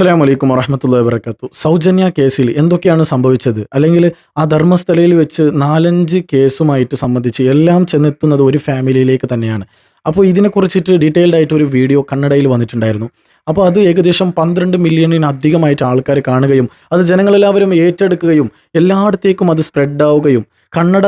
അസ്സലാമു അലൈക്കും വറഹമത്തുള്ള വബർക്കാത്തു സൗജന്യ കേസിൽ എന്തൊക്കെയാണ് സംഭവിച്ചത്? അല്ലെങ്കിൽ ആ ധർമ്മസ്ഥലയിൽ വെച്ച് നാലഞ്ച് കേസുമായിട്ട് സംബന്ധിച്ച് എല്ലാം ചെന്നെത്തുന്നത് ഒരു ഫാമിലിയിലേക്ക് തന്നെയാണ്. അപ്പോൾ ഇതിനെക്കുറിച്ചിട്ട് ഡീറ്റെയിൽഡ് ആയിട്ട് ഒരു വീഡിയോ കന്നഡയിൽ വന്നിട്ടുണ്ടായിരുന്നു. അപ്പോൾ അത് ഏകദേശം പന്ത്രണ്ട് മില്യണിനധികമായിട്ട് ആൾക്കാർ കാണുകയും അത് ജനങ്ങളെല്ലാവരും ഏറ്റെടുക്കുകയും എല്ലായിടത്തേക്കും അത് സ്പ്രെഡ് ആവുകയും. കന്നഡ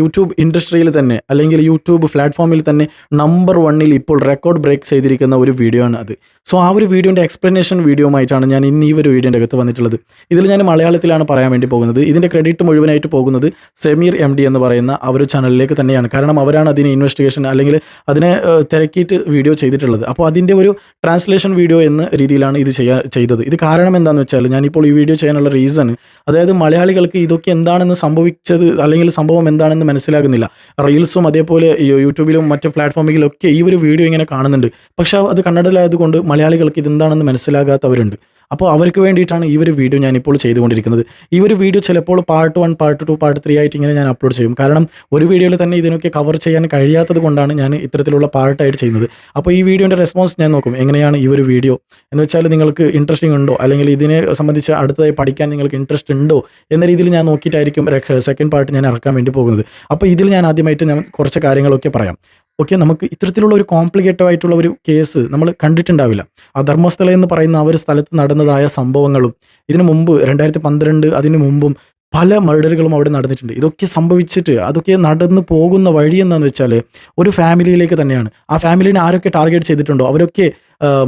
യൂട്യൂബ് ഇൻഡസ്ട്രിയിൽ തന്നെ അല്ലെങ്കിൽ യൂട്യൂബ് പ്ലാറ്റ്ഫോമിൽ തന്നെ നമ്പർ വണ്ണിൽ ഇപ്പോൾ റെക്കോർഡ് ബ്രേക്ക് ചെയ്തിരിക്കുന്ന ഒരു വീഡിയോ ആണ് അത്. സോ ആ ഒരു വീഡിയോന്റെ എക്സ്പ്ലനേഷൻ വീഡിയോ ആയിട്ടാണ് ഞാൻ ഇന്ന് ഈ ഒരു വീഡിയോന്റെ അകത്ത് വന്നിട്ടുള്ളത്. ഇതിൽ ഞാൻ മലയാളത്തിലാണ് പറയാൻ വേണ്ടി പോകുന്നത്. ഇതിന്റെ ക്രെഡിറ്റ് മുഴുവനായിട്ട് പോകുന്നത് സെമീർ എം ഡി എന്ന് പറയുന്ന ആ ഒരു ചാനലിലേക്ക് തന്നെയാണ്. കാരണം അവരാണ് അതിനെ ഇൻവെസ്റ്റിഗേഷൻ അല്ലെങ്കിൽ അതിനെ തിരക്കിയിട്ട് വീഡിയോ ചെയ്തിട്ടുള്ളത്. അപ്പോൾ അതിന്റെ ഒരു ട്രാൻസ്ലേഷൻ വീഡിയോ എന്ന രീതിയിലാണ് ഇത് ചെയ്യാ ചെയ്തത്. ഇത് കാരണം എന്താണെന്ന് വെച്ചാൽ ഞാനിപ്പോൾ ഈ വീഡിയോ ചെയ്യാനുള്ള റീസൺ അതായത് മലയാളികൾക്ക് ഇതൊക്കെ എന്താണെന്ന് സംഭവിച്ചത് അല്ലെങ്കിൽ സംഭവം എന്താണെന്ന് മനസ്സിലാകുന്നില്ല. റീൽസും അതേപോലെ യൂട്യൂബിലും മറ്റ് പ്ലാറ്റ്ഫോമിലൊക്കെ ഈ ഒരു വീഡിയോ ഇങ്ങനെ കാണുന്നുണ്ട്. പക്ഷേ അത് കന്നഡയിലായതുകൊണ്ട് മലയാളികൾക്ക് ഇതെന്താണെന്ന് മനസ്സിലാകാത്തവരുണ്ട്. അപ്പോൾ അവർക്ക് വേണ്ടിയിട്ടാണ് ഈ ഒരു വീഡിയോ ഞാനിപ്പോൾ ചെയ്തുകൊണ്ടിരിക്കുന്നത്. ഈ ഒരു വീഡിയോ ചിലപ്പോൾ part one part two part three ആയിട്ട് ഇങ്ങനെ ഞാൻ അപ്ലോഡ് ചെയ്യും. കാരണം ഒരു വീഡിയോയിൽ തന്നെ ഇതിനൊക്കെ കവർ ചെയ്യാൻ കഴിയാത്തത് കൊണ്ടാണ് ഞാൻ ഇത്തരത്തിലുള്ള പാർട്ടായിട്ട് ചെയ്യുന്നത്. അപ്പോൾ ഈ വീഡിയോന്റെ റെസ്പോൺസ് ഞാൻ നോക്കും. എങ്ങനെയാണ് ഈ ഒരു വീഡിയോ? എന്ന് വെച്ചാൽ നിങ്ങൾക്ക് ഇൻട്രസ്റ്റിംഗ് ഉണ്ടോ? അല്ലെങ്കിൽ ഇതിനെ സംബന്ധിച്ച് അടുത്തതായി പഠിക്കാൻ നിങ്ങൾക്ക് ഇൻട്രസ്റ്റ് ഉണ്ടോ? എന്ന രീതിയിൽ ഞാൻ നോക്കിയിട്ടായിരിക്കും സെക്കൻഡ് പാർട്ട് ഞാൻ ഇറക്കാൻ വേണ്ടി പോകുന്നത്. അപ്പോൾ ഇതിൽ ഞാൻ ആദ്യമായിട്ട് ഞാൻ കുറച്ച് കാര്യങ്ങളൊക്കെ പറയാം. ഓക്കെ നമുക്ക് ഇത്തരത്തിലുള്ള ഒരു കോംപ്ലിക്കേറ്റഡ് ആയിട്ടുള്ള ഒരു കേസ് നമ്മൾ കണ്ടിട്ടുണ്ടാവില്ല. ആ ധർമ്മസ്ഥല എന്ന് പറയുന്ന ആ ഒരു സ്ഥലത്ത് നടന്നതായ സംഭവങ്ങളും ഇതിനു മുമ്പ് രണ്ടായിരത്തി പന്ത്രണ്ട് അതിനു മുമ്പും പല മർഡറുകളും അവിടെ നടന്നിട്ടുണ്ട്. ഇതൊക്കെ സംഭവിച്ചിട്ട് അതൊക്കെ നടന്നു പോകുന്ന വഴി എന്താണെന്ന് വെച്ചാൽ ഒരു ഫാമിലിയിലേക്ക് തന്നെയാണ്. ആ ഫാമിലിനെ ആരൊക്കെ ടാർഗറ്റ് ചെയ്തിട്ടുണ്ടോ? അവരൊക്കെ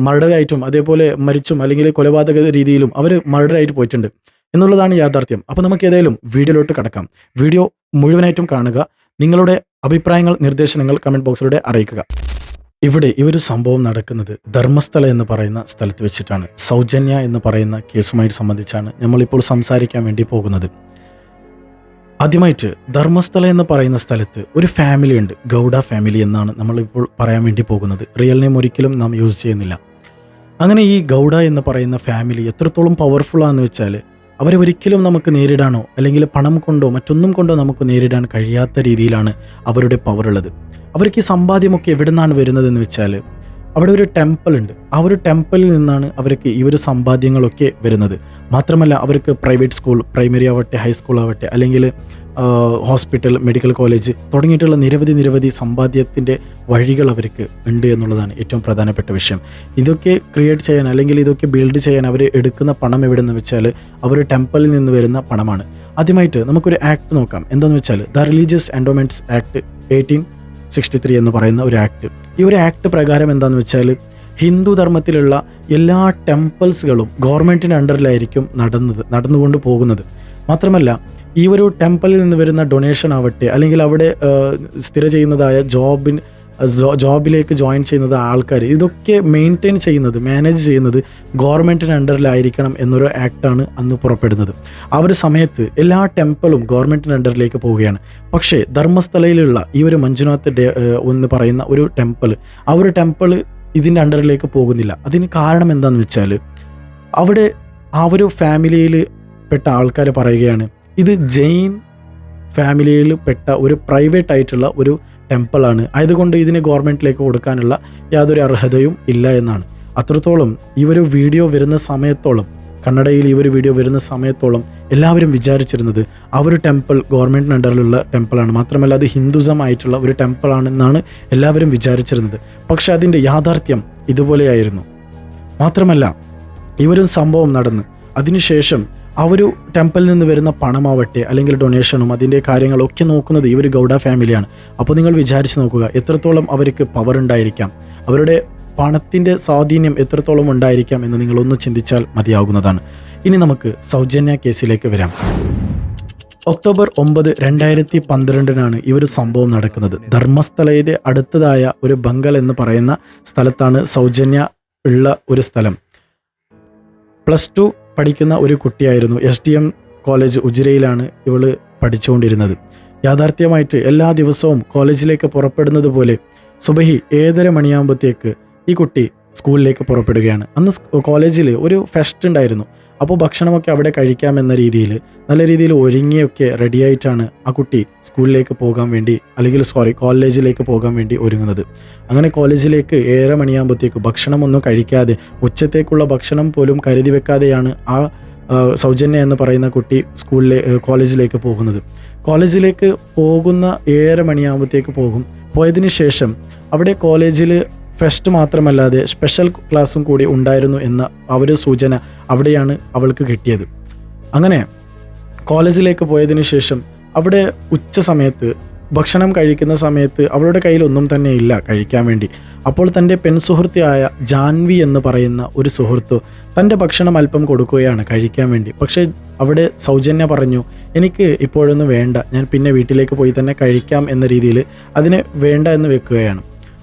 മർഡറായിട്ടും അതേപോലെ മരിച്ചും അല്ലെങ്കിൽ കൊലപാതക രീതിയിലും അവർ മർഡറായിട്ട് പോയിട്ടുണ്ട്. എന്നുള്ളതാണ് യാഥാർത്ഥ്യം. അപ്പോൾ നമുക്ക് ഏതായാലും വീഡിയോയിലോട്ട് കടക്കാം. വീഡിയോ മുഴുവനായിട്ടും കാണുക. നിങ്ങളുടെ അഭിപ്രായങ്ങൾ നിർദ്ദേശങ്ങൾ കമന്റ് ബോക്സിലൂടെ അറിയിക്കുക. ഇവിടെ ഈ ഒരു സംഭവം നടക്കുന്നത് ധർമ്മസ്ഥല എന്ന് പറയുന്ന സ്ഥലത്ത് വെച്ചിട്ടാണ്. സൗജന്യ എന്ന് പറയുന്ന കേസുമായി സംബന്ധിച്ചാണ് നമ്മളിപ്പോൾ സംസാരിക്കാൻ വേണ്ടി പോകുന്നത്. ആദ്യമായിട്ട് ധർമ്മസ്ഥല എന്ന് പറയുന്ന സ്ഥലത്ത് ഒരു ഫാമിലി ഉണ്ട്. ഗൗഡ ഫാമിലി എന്നാണ് നമ്മളിപ്പോൾ പറയാൻ വേണ്ടി പോകുന്നത്. റിയൽ നെയിം ഒരിക്കലും നാം യൂസ് ചെയ്യുന്നില്ല. അങ്ങനെ ഈ ഗൗഡ എന്ന് പറയുന്ന ഫാമിലി എത്രത്തോളം പവർഫുൾ ആണെന്ന് വെച്ചാൽ അവരെ ഒരിക്കലും നമുക്ക് നേരിടാനോ അല്ലെങ്കിൽ പണം കൊണ്ടോ മറ്റൊന്നും കൊണ്ടോ നമുക്ക് നേരിടാൻ കഴിയാത്ത രീതിയിലാണ് അവരുടെ പവർ ഉള്ളത്. അവർക്ക് ഈ സമ്പാദ്യമൊക്കെ എവിടെ നിന്നാണ് വരുന്നതെന്ന് വെച്ചാൽ അവിടെ ഒരു ടെമ്പിൾ ഉണ്ട്. ആ ഒരു ടെമ്പിളിൽ നിന്നാണ് അവർക്ക് ഈ ഒരു സമ്പാദ്യങ്ങളൊക്കെ വരുന്നത്. മാത്രമല്ല അവർക്ക് പ്രൈവറ്റ് സ്കൂൾ പ്രൈമറി ആവട്ടെ ഹൈസ്കൂൾ ആവട്ടെ അല്ലെങ്കിൽ ഹോസ്പിറ്റൽ മെഡിക്കൽ കോളേജ് തുടങ്ങിയിട്ടുള്ള നിരവധി നിരവധി സമ്പാദ്യത്തിന്റെ വഴികൾ അവർക്ക് ഉണ്ട് എന്നുള്ളതാണ് ഏറ്റവും പ്രധാനപ്പെട്ട വിഷയം. ഇതൊക്കെ ക്രിയേറ്റ് ചെയ്യാൻ അല്ലെങ്കിൽ ഇതൊക്കെ ബിൽഡ് ചെയ്യാൻ അവർ എടുക്കുന്ന പണം എവിടെയെന്ന് വെച്ചാൽ അവർ ടെമ്പിളിൽ നിന്ന് വരുന്ന പണമാണ്. ആദ്യമായിട്ട് നമുക്കൊരു ആക്ട് നോക്കാം. എന്താണെന്ന് വെച്ചാൽ the religious endowments act eighteen sixty three എന്ന് പറയുന്ന ഒരു ആക്ട് ഈ ഒരു ആക്ട് പ്രകാരം എന്താണെന്ന് വെച്ചാൽ ഹിന്ദു ധർമ്മത്തിലുള്ള എല്ലാ ടെമ്പിൾസുകളും ഗവൺമെന്റിന്റെ അണ്ടറിലായിരിക്കും നടന്നത് നടന്നുകൊണ്ട് പോകുന്നത്. മാത്രമല്ല ഈ ഒരു ടെമ്പിളിൽ നിന്ന് വരുന്ന ഡൊണേഷൻ ആവട്ടെ അല്ലെങ്കിൽ അവിടെ സ്ഥിര ചെയ്യുന്നതായ ജോബിൻ ജോബിലേക്ക് ജോയിൻ ചെയ്യുന്നത് ആൾക്കാർ ഇതൊക്കെ മെയിന്റെയിൻ ചെയ്യുന്നത് മാനേജ് ചെയ്യുന്നത് ഗവൺമെന്റിന്റെ അണ്ടറിലായിരിക്കണം എന്നൊരു ആക്ടാണ് അന്ന് പുറപ്പെടുന്നത്. ആ ഒരു സമയത്ത് എല്ലാ ടെമ്പിളും ഗവൺമെന്റിന്റെ അണ്ടറിലേക്ക് പോവുകയാണ്. പക്ഷേ ധർമ്മസ്ഥലയിലുള്ള ഈ ഒരു മഞ്ജുനാഥ് ഡേ എന്ന് പറയുന്ന ഒരു ടെമ്പിൾ ആ ഒരു ടെമ്പിൾ ഇതിന്റെ അണ്ടറിലേക്ക് പോകുന്നില്ല. അതിന് കാരണം എന്താണെന്ന് വെച്ചാൽ അവിടെ ആ ഒരു ഫാമിലിയിൽ പെട്ട ആൾക്കാർ പറയുകയാണ് ഇത് ജെയിൻ ഫാമിലിയിൽ പെട്ട ഒരു പ്രൈവറ്റ് ആയിട്ടുള്ള ഒരു ടെമ്പിളാണ് ആയതുകൊണ്ട് ഇതിന് ഗവൺമെന്റിലേക്ക് കൊടുക്കാനുള്ള യാതൊരു അർഹതയും ഇല്ല എന്നാണ്. അത്രത്തോളം ഈ ഒരു വീഡിയോ വരുന്ന സമയത്തോളം കന്നഡയിൽ ഈ ഒരു വീഡിയോ വരുന്ന സമയത്തോളം എല്ലാവരും വിചാരിച്ചിരുന്നത് ആ ഒരു ടെമ്പിൾ ഗവൺമെന്റിന് അണ്ടറിലുള്ള ടെമ്പിളാണ് മാത്രമല്ല അത് ഹിന്ദുസം ആയിട്ടുള്ള ഒരു ടെമ്പിളാണെന്നാണ് എല്ലാവരും വിചാരിച്ചിരുന്നത്. പക്ഷെ അതിന്റെ യാഥാർത്ഥ്യം ഇതുപോലെയായിരുന്നു മാത്രമല്ല ഈ ഒരു സംഭവം നടന്ന് അതിനുശേഷം ആ ഒരു ടെമ്പിളിൽ നിന്ന് വരുന്ന പണമാവട്ടെ അല്ലെങ്കിൽ ഡൊണേഷനും അതിന്റെ കാര്യങ്ങളൊക്കെ നോക്കുന്നത് ഈ ഒരു ഗൗഡ ഫാമിലിയാണ് അപ്പോൾ നിങ്ങൾ വിചാരിച്ച് നോക്കുക എത്രത്തോളം അവർക്ക് പവർ ഉണ്ടായിരിക്കാം. അവരുടെ പണത്തിന്റെ സ്വാധീനം എത്രത്തോളം ഉണ്ടായിരിക്കാം എന്ന് നിങ്ങളൊന്ന് ചിന്തിച്ചാൽ മതിയാകുന്നതാണ്. ഇനി നമുക്ക് സൗജന്യ കേസിലേക്ക് വരാം. ഒക്ടോബർ ഒമ്പത് രണ്ടായിരത്തി പന്ത്രണ്ടിനാണ് ഈ ഒരു സംഭവം നടക്കുന്നത്. ധർമ്മസ്ഥലയുടെ അടുത്തതായ ഒരു ബംഗൽ എന്ന് പറയുന്ന സ്ഥലത്താണ് സൗജന്യ ഉള്ള ഒരു സ്ഥലം. പ്ലസ് ടു പഠിക്കുന്ന ഒരു കുട്ടിയായിരുന്നു. എസ് ഡി എം കോളേജ് ഉജിരയിലാണ് ഇവൾ പഠിച്ചുകൊണ്ടിരുന്നത്. യാഥാർത്ഥ്യമായിട്ട് എല്ലാ ദിവസവും കോളേജിലേക്ക് പുറപ്പെടുന്നത് പോലെ സുബഹി ഏഴര മണിയാകുമ്പോഴത്തേക്ക് ഈ കുട്ടി സ്കൂളിലേക്ക് പുറപ്പെടുകയാണ്. അന്ന് കോളേജിൽ ഒരു ഫെസ്റ്റ് ഉണ്ടായിരുന്നു. അപ്പോൾ ഭക്ഷണമൊക്കെ അവിടെ കഴിക്കാമെന്ന രീതിയിൽ നല്ല രീതിയിൽ ഒരുങ്ങിയൊക്കെ റെഡിയായിട്ടാണ് ആ കുട്ടി സ്കൂളിലേക്ക് പോകാൻ വേണ്ടി അല്ലെങ്കിൽ സോറി കോളേജിലേക്ക് പോകാൻ വേണ്ടി ഒരുങ്ങുന്നത്. അങ്ങനെ കോളേജിലേക്ക് ഏഴര മണിയാകുമ്പോഴത്തേക്ക് ഭക്ഷണമൊന്നും കഴിക്കാതെ ഉച്ചത്തേക്കുള്ള ഭക്ഷണം പോലും കരുതി വെക്കാതെയാണ് ആ സൗജന്യ എന്ന് പറയുന്ന കുട്ടി സ്കൂളിലെ കോളേജിലേക്ക് പോകുന്നത്. കോളേജിലേക്ക് പോകുന്ന ഏഴര മണിയാകുമ്പോഴത്തേക്ക് പോകും. പോയതിന് ശേഷം അവിടെ കോളേജിൽ ഫെസ്റ്റ് മാത്രമല്ലാതെ സ്പെഷ്യൽ ക്ലാസ്സും കൂടി ഉണ്ടായിരുന്നു എന്ന ഒരു സൂചന അവിടെയാണ് അവൾക്ക് കിട്ടിയത്. അങ്ങനെ കോളേജിലേക്ക് പോയതിനു ശേഷം അവിടെ ഉച്ച സമയത്ത് ഭക്ഷണം കഴിക്കുന്ന സമയത്ത് അവളുടെ കയ്യിൽ ഒന്നും തന്നെ ഇല്ല കഴിക്കാൻ വേണ്ടി. അപ്പോൾ തന്റെ പെൺസുഹൃത്തിയായ ജാൻവി എന്ന് പറയുന്ന ഒരു സുഹൃത്ത് തന്റെ ഭക്ഷണം അല്പം കൊടുക്കുകയാണ് കഴിക്കാൻ വേണ്ടി. പക്ഷേ അവിടെ സൗജന്യ പറഞ്ഞു എനിക്ക് ഇപ്പോഴൊന്നും വേണ്ട. ഞാൻ പിന്നെ വീട്ടിലേക്ക് പോയി തന്നെ കഴിക്കാം എന്ന രീതിയിൽ അതിനെ വേണ്ട എന്ന് വെക്കുകയാണ്.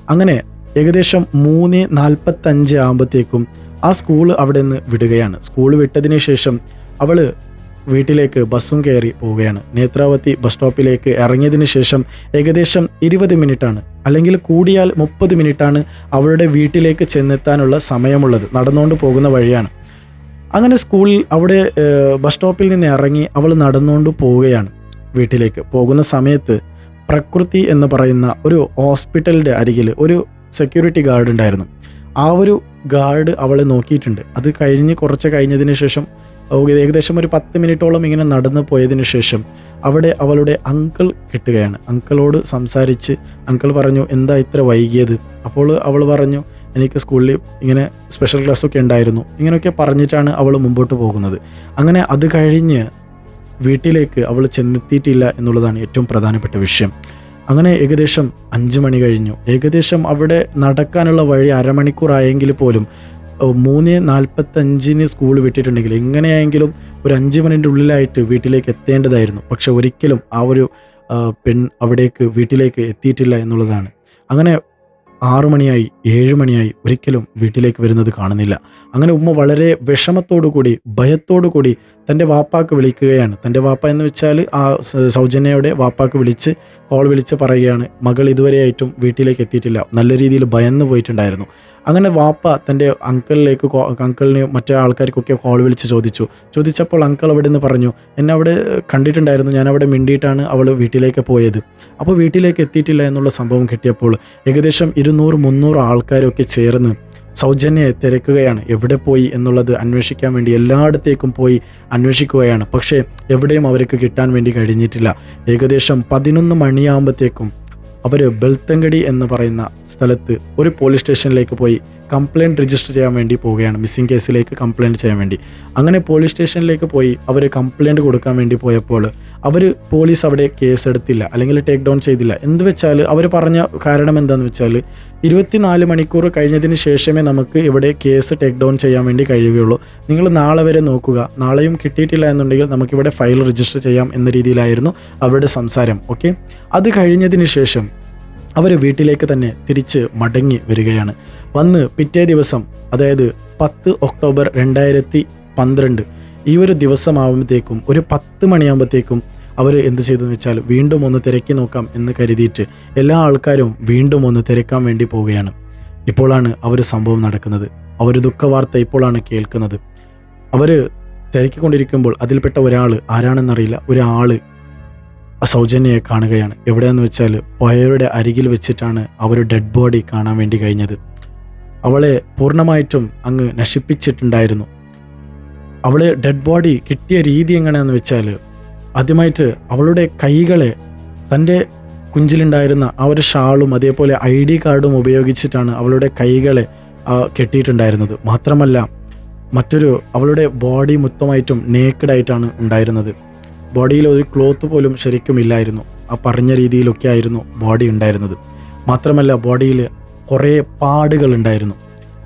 അങ്ങനെ ഏകദേശം മൂന്ന് നാൽപ്പത്തഞ്ച് ആകുമ്പോഴത്തേക്കും ആ സ്കൂൾ അവിടെ നിന്ന് വിടുകയാണ്. സ്കൂൾ വിട്ടതിന് ശേഷം അവൾ വീട്ടിലേക്ക് ബസ്സും കയറി പോവുകയാണ്. നേത്രാവതി ബസ് സ്റ്റോപ്പിലേക്ക് ഇറങ്ങിയതിന് ശേഷം ഏകദേശം ഇരുപത് മിനിറ്റാണ്. അല്ലെങ്കിൽ കൂടിയാൽ മുപ്പത് മിനിറ്റാണ് അവളുടെ വീട്ടിലേക്ക് ചെന്നെത്താനുള്ള സമയമുള്ളത്. നടന്നുകൊണ്ട് പോകുന്ന വഴിയാണ്. അങ്ങനെ സ്കൂളിൽ അവിടെ ബസ് സ്റ്റോപ്പിൽ നിന്ന് ഇറങ്ങി അവൾ നടന്നുകൊണ്ട് പോവുകയാണ് വീട്ടിലേക്ക്. പോകുന്ന സമയത്ത് പ്രകൃതി എന്ന് പറയുന്ന ഒരു ഹോസ്പിറ്റലിന്റെ അരികിൽ ഒരു സെക്യൂരിറ്റി ഗാർഡ് ഉണ്ടായിരുന്നു. ആ ഒരു ഗാർഡ് അവളെ നോക്കിയിട്ടുണ്ട്. അത് കഴിഞ്ഞ് കുറച്ച് കഴിഞ്ഞതിന് ശേഷം ഏകദേശം ഒരു പത്ത് മിനിറ്റോളം ഇങ്ങനെ നടന്നു പോയതിന് ശേഷം അവിടെ അവളുടെ അങ്കിൾ കിട്ടുകയാണ്. അങ്കിളോട് സംസാരിച്ച് അങ്കിൾ പറഞ്ഞു എന്താ ഇത്ര വൈകിയത്? അപ്പോൾ അവൾ പറഞ്ഞു എനിക്ക് സ്കൂളിൽ ഇങ്ങനെ സ്പെഷ്യൽ ക്ലാസ്സൊക്കെ ഉണ്ടായിരുന്നു. ഇങ്ങനെയൊക്കെ പറഞ്ഞിട്ടാണ് അവൾ മുമ്പോട്ട് പോകുന്നത്. അങ്ങനെ അത് കഴിഞ്ഞ് വീട്ടിലേക്ക് അവൾ ചെന്നെത്തിയിട്ടില്ല എന്നുള്ളതാണ് ഏറ്റവും പ്രധാനപ്പെട്ട വിഷയം. അങ്ങനെ ഏകദേശം അഞ്ച് മണി കഴിഞ്ഞു. ഏകദേശം അവിടെ നടക്കാനുള്ള വഴി അരമണിക്കൂറായെങ്കിൽ പോലും മൂന്ന് നാൽപ്പത്തഞ്ചിന് സ്കൂൾ വിട്ടിട്ടുണ്ടെങ്കിൽ എങ്ങനെയായെങ്കിലും ഒരു അഞ്ച് മണിന്റെ ഉള്ളിലായിട്ട് വീട്ടിലേക്ക് എത്തേണ്ടതായിരുന്നു. പക്ഷെ ഒരിക്കലും ആ ഒരു പെൺ അവിടേക്ക് വീട്ടിലേക്ക് എത്തിയിട്ടില്ല എന്നുള്ളതാണ്. അങ്ങനെ ആറു മണിയായി ഏഴ് മണിയായി ഒരിക്കലും വീട്ടിലേക്ക് വരുന്നത് കാണുന്നില്ല. അങ്ങനെ ഉമ്മ വളരെ വിഷമത്തോടു കൂടി ഭയത്തോടു കൂടി തന്റെ വാപ്പാക്ക് വിളിക്കുകയാണ്. തന്റെ വാപ്പ എന്ന് വെച്ചാൽ ആ സൗജന്യയുടെ വാപ്പാക്ക് വിളിച്ച് കോൾ വിളിച്ച് പറയുകയാണ് മകൾ ഇതുവരെയായിട്ടും വീട്ടിലേക്ക് എത്തിയിട്ടില്ല. നല്ല രീതിയിൽ ഭയന്ന് പോയിട്ടുണ്ടായിരുന്നു. അങ്ങനെ വാപ്പ തന്റെ അങ്കിളിലേക്ക് അങ്കിളിനെയും അങ്കിളിന് മറ്റേ ആൾക്കാർക്കൊക്കെ കോൾ വിളിച്ച് ചോദിച്ചു. ചോദിച്ചപ്പോൾ അങ്കിൾ അവിടെ നിന്ന് പറഞ്ഞു എന്നെ അവിടെ കണ്ടിട്ടുണ്ടായിരുന്നു. ഞാൻ അവിടെ മിണ്ടിയിട്ടാണ് അവൾ വീട്ടിലേക്ക് പോയത്. അപ്പോൾ വീട്ടിലേക്ക് എത്തിയിട്ടില്ല എന്നുള്ള സംഭവം കിട്ടിയപ്പോൾ ഏകദേശം ഇരുന്നൂറ് മുന്നൂറ് ആൾക്കാരൊക്കെ ചേർന്ന് സൗജന്യയെ തിരക്കുകയാണ്. എവിടെ പോയി എന്നുള്ളത് അന്വേഷിക്കാൻ വേണ്ടി എല്ലായിടത്തേക്കും പോയി അന്വേഷിക്കുകയാണ്. പക്ഷേ എവിടെയും അവർക്ക് കിട്ടാൻ വേണ്ടി കഴിഞ്ഞിട്ടില്ല. ഏകദേശം പതിനൊന്ന് മണിയാകുമ്പോഴത്തേക്കും അവർ ബെൽത്തങ്കടി എന്ന് പറയുന്ന സ്ഥലത്ത് ഒരു പോലീസ് സ്റ്റേഷനിലേക്ക് പോയി കംപ്ലയിന്റ് രജിസ്റ്റർ ചെയ്യാൻ വേണ്ടി പോവുകയാണ്. മിസ്സിംഗ് കേസിലേക്ക് കംപ്ലയിന്റ് ചെയ്യാൻ വേണ്ടി. അങ്ങനെ പോലീസ് സ്റ്റേഷനിലേക്ക് പോയി അവർ കംപ്ലയിന്റ് കൊടുക്കാൻ വേണ്ടി പോയപ്പോൾ അവർ പോലീസ് അവിടെ കേസ് എടുത്തില്ല അല്ലെങ്കിൽ ടേക്ക് ഡൗൺ ചെയ്തില്ല. എന്ത് വെച്ചാൽ അവർ പറഞ്ഞ കാരണം എന്താണെന്ന് വെച്ചാൽ ഇരുപത്തിനാല് മണിക്കൂർ കഴിഞ്ഞതിന് ശേഷമേ നമുക്ക് ഇവിടെ കേസ് ടേക്ക് ഡൗൺ ചെയ്യാൻ വേണ്ടി കഴിയുകയുള്ളൂ. നിങ്ങൾ നാളെ വരെ നോക്കുക. നാളെയും കിട്ടിയിട്ടില്ല എന്നുണ്ടെങ്കിൽ നമുക്കിവിടെ ഫയൽ രജിസ്റ്റർ ചെയ്യാം എന്ന രീതിയിലായിരുന്നു അവരുടെ സംസാരം. ഓക്കെ അത് കഴിഞ്ഞതിന് ശേഷം അവർ വീട്ടിലേക്ക് തന്നെ തിരിച്ച് മടങ്ങി വരികയാണ്. വന്ന് പിറ്റേ ദിവസം അതായത് പത്ത് ഒക്ടോബർ രണ്ടായിരത്തി പന്ത്രണ്ട് ഈ ഒരു ദിവസമാകുമ്പോഴത്തേക്കും ഒരു പത്ത് മണിയാകുമ്പോഴത്തേക്കും അവർ എന്ത് ചെയ്തു എന്ന് വെച്ചാൽ വീണ്ടും ഒന്ന് തിരക്കി നോക്കാം എന്ന് കരുതിയിട്ട് എല്ലാ ആൾക്കാരും വീണ്ടും ഒന്ന് തിരക്കാൻ വേണ്ടി പോവുകയാണ്. ഇപ്പോഴാണ് അവർ സംഭവം നടക്കുന്നത്. അവർ ദുഃഖവാർത്ത ഇപ്പോഴാണ് കേൾക്കുന്നത്. അവർ തിരക്കിക്കൊണ്ടിരിക്കുമ്പോൾ അതിൽപ്പെട്ട ഒരാൾ ആരാണെന്നറിയില്ല. ഒരാൾ സൗജന്യയെ കാണുകയാണ്. എവിടെയെന്ന് വെച്ചാൽ പുഴയുടെ അരികിൽ വെച്ചിട്ടാണ് അവർ ഡെഡ് ബോഡി കാണാൻ വേണ്ടി കഴിഞ്ഞത്. അവളെ പൂർണമായിട്ടും അങ്ങ് നശിപ്പിച്ചിട്ടുണ്ടായിരുന്നു. അവളെ ഡെഡ് ബോഡി കിട്ടിയ രീതി എങ്ങനെയാണെന്ന് വെച്ചാൽ ആദ്യമായിട്ട് അവളുടെ കൈകളെ തന്റെ കുഞ്ചിലുണ്ടായിരുന്ന ആ ഒരു ഷാളും അതേപോലെ ഐ ഡി കാർഡും ഉപയോഗിച്ചിട്ടാണ് അവളുടെ കൈകളെ കെട്ടിയിട്ടുണ്ടായിരുന്നത്. മാത്രമല്ല മറ്റൊരു അവളുടെ ബോഡി മൊത്തമായിട്ടും നേക്കഡായിട്ടാണ് ഉണ്ടായിരുന്നത്. ബോഡിയിൽ ഒരു ക്ലോത്ത് പോലും ശരിക്കും ഇല്ലായിരുന്നു. ആ പറഞ്ഞ രീതിയിലൊക്കെ ആയിരുന്നു ബോഡി ഉണ്ടായിരുന്നത്. മാത്രമല്ല ബോഡിയിൽ കുറേ പാടുകൾ ഉണ്ടായിരുന്നു.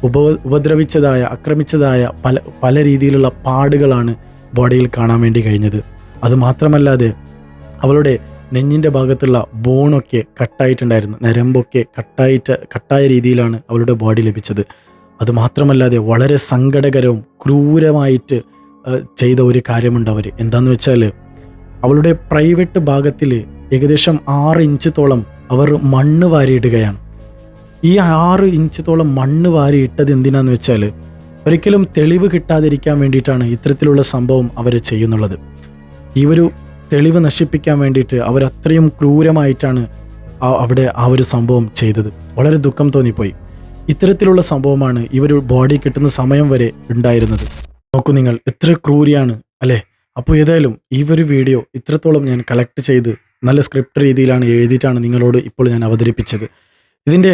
ഉപ ഉപദ്രവിച്ചതായ ആക്രമിച്ചതായ പല പല രീതിയിലുള്ള പാടുകളാണ് ബോഡിയിൽ കാണാൻ വേണ്ടി കഴിഞ്ഞത്. അതുമാത്രമല്ലാതെ അവളുടെ നെഞ്ഞിന്റെ ഭാഗത്തുള്ള ബോണൊക്കെ കട്ടായിട്ടുണ്ടായിരുന്നു. നരമ്പൊക്കെ കട്ടായിട്ട് കട്ടായ രീതിയിലാണ് അവളുടെ ബോഡി ലഭിച്ചത്. അതുമാത്രമല്ലാതെ വളരെ സങ്കടകരവും ക്രൂരമായിട്ട് ചെയ്ത ഒരു കാര്യമുണ്ട് അവർ എന്താണെന്ന് വെച്ചാൽ അവളുടെ പ്രൈവറ്റ് ഭാഗത്തിൽ ഏകദേശം ആറ് ഇഞ്ചത്തോളം അവർ മണ്ണ് വാരിയിടുകയാണ്. ഈ ആറ് ഇഞ്ചത്തോളം മണ്ണ് വാരി ഇട്ടത് എന്തിനാന്ന് വെച്ചാൽ ഒരിക്കലും തെളിവ് കിട്ടാതിരിക്കാൻ വേണ്ടിയിട്ടാണ് ഇത്തരത്തിലുള്ള സംഭവം അവർ ചെയ്യുന്നുള്ളത്. ഈ ഒരു തെളിവ് നശിപ്പിക്കാൻ വേണ്ടിയിട്ട് അവരത്രയും ക്രൂരമായിട്ടാണ് അവിടെ ആ ഒരു സംഭവം ചെയ്തത്. വളരെ ദുഃഖം തോന്നിപ്പോയി. ഇത്തരത്തിലുള്ള സംഭവമാണ് ഇവർ ബോഡി കിട്ടുന്ന സമയം വരെ ഉണ്ടായിരുന്നത്. നോക്കൂ നിങ്ങൾ എത്ര ക്രൂരിയാണ് അല്ലേ? അപ്പോൾ ഏതായാലും ഈ ഒരു വീഡിയോ ഇത്രത്തോളം ഞാൻ കളക്ട് ചെയ്ത് നല്ല സ്ക്രിപ്റ്റ് രീതിയിലാണ് എഴുതിയിട്ടാണ് നിങ്ങളോട് ഇപ്പോൾ ഞാൻ അവതരിപ്പിച്ചത്. ഇതിന്റെ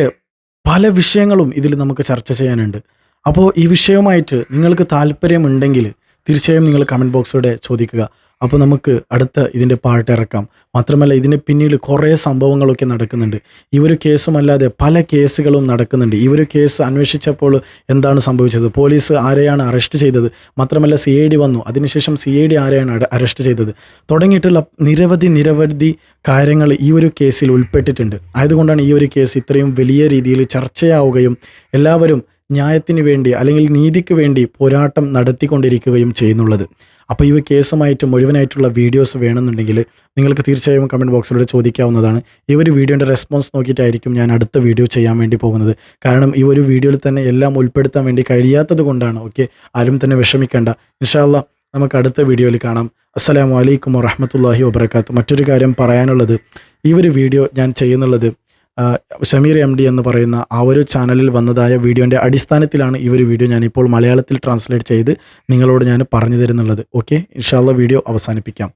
പല വിഷയങ്ങളും ഇതിൽ നമുക്ക് ചർച്ച ചെയ്യാനുണ്ട്. അപ്പോൾ ഈ വിഷയവുമായിട്ട് നിങ്ങൾക്ക് താല്പര്യമുണ്ടെങ്കിൽ തീർച്ചയായും നിങ്ങൾ കമന്റ് ബോക്സിലൂടെ ചോദിക്കുക. അപ്പോൾ നമുക്ക് അടുത്ത ഇതിന്റെ പാട്ട് ഇറക്കാം. മാത്രമല്ല ഇതിന് പിന്നീട് കുറേ സംഭവങ്ങളൊക്കെ നടക്കുന്നുണ്ട്. ഈ ഒരു കേസുമല്ലാതെ പല കേസുകളും നടക്കുന്നുണ്ട്. ഈ ഒരു കേസ് അന്വേഷിച്ചപ്പോൾ എന്താണ് സംഭവിച്ചത്? പോലീസ് ആരെയാണ് അറസ്റ്റ് ചെയ്തത്? മാത്രമല്ല സി ഐ ഡി വന്നു. അതിനുശേഷം സി ഐ ഡി ആരെയാണ് അറസ്റ്റ് ചെയ്തത്? തുടങ്ങിയിട്ടുള്ള നിരവധി നിരവധി കാര്യങ്ങൾ ഈ ഒരു കേസിൽ ഉൾപ്പെട്ടിട്ടുണ്ട്. ആയതുകൊണ്ടാണ് ഈ ഒരു കേസ് ഇത്രയും വലിയ രീതിയിൽ ചർച്ചയാവുകയും എല്ലാവരും ന്യായത്തിന് വേണ്ടി അല്ലെങ്കിൽ നീതിക്ക് വേണ്ടി പോരാട്ടം നടത്തിക്കൊണ്ടിരിക്കുകയും ചെയ്യുന്നുള്ളത്. അപ്പോൾ ഈ കേസുമായിട്ട് മുഴുവനായിട്ടുള്ള വീഡിയോസ് വേണമെന്നുണ്ടെങ്കിൽ നിങ്ങൾക്ക് തീർച്ചയായും കമന്റ് ബോക്സിലൂടെ ചോദിക്കാവുന്നതാണ്. ഈ ഒരു വീഡിയോന്റെ റെസ്പോൺസ് നോക്കിയിട്ടായിരിക്കും ഞാൻ അടുത്ത വീഡിയോ ചെയ്യാൻ വേണ്ടി പോകുന്നത്. കാരണം ഈ ഒരു വീഡിയോയിൽ തന്നെ എല്ലാം ഉൾപ്പെടുത്താൻ വേണ്ടി കഴിയാത്തത് കൊണ്ടാണ്. ഓക്കെ? ആരും തന്നെ വിഷമിക്കേണ്ട. ഇൻഷാല്ല നമുക്ക് അടുത്ത വീഡിയോയിൽ കാണാം. അസ്സലാമു അലൈക്കും വറഹമത്തല്ലാഹി വബർക്കാത്ത് മറ്റൊരു കാര്യം പറയാനുള്ളത് ഈ ഒരു വീഡിയോ ഞാൻ ചെയ്യുന്നുള്ളത് ആ, ഷമീർ എം ഡി എന്ന് പറയുന്ന ആ ഒരു ചാനലിൽ വന്നതായ വീഡിയോന്റെ അടിസ്ഥാനത്തിലാണ് ഈ ഒരു വീഡിയോ ഞാനിപ്പോൾ മലയാളത്തിൽ ട്രാൻസ്ലേറ്റ് ചെയ്ത് നിങ്ങളോട് ഞാൻ പറഞ്ഞു തരുന്നുള്ളത്. ഓക്കെ ഇൻഷാല്ല വീഡിയോ അവസാനിപ്പിക്കാം.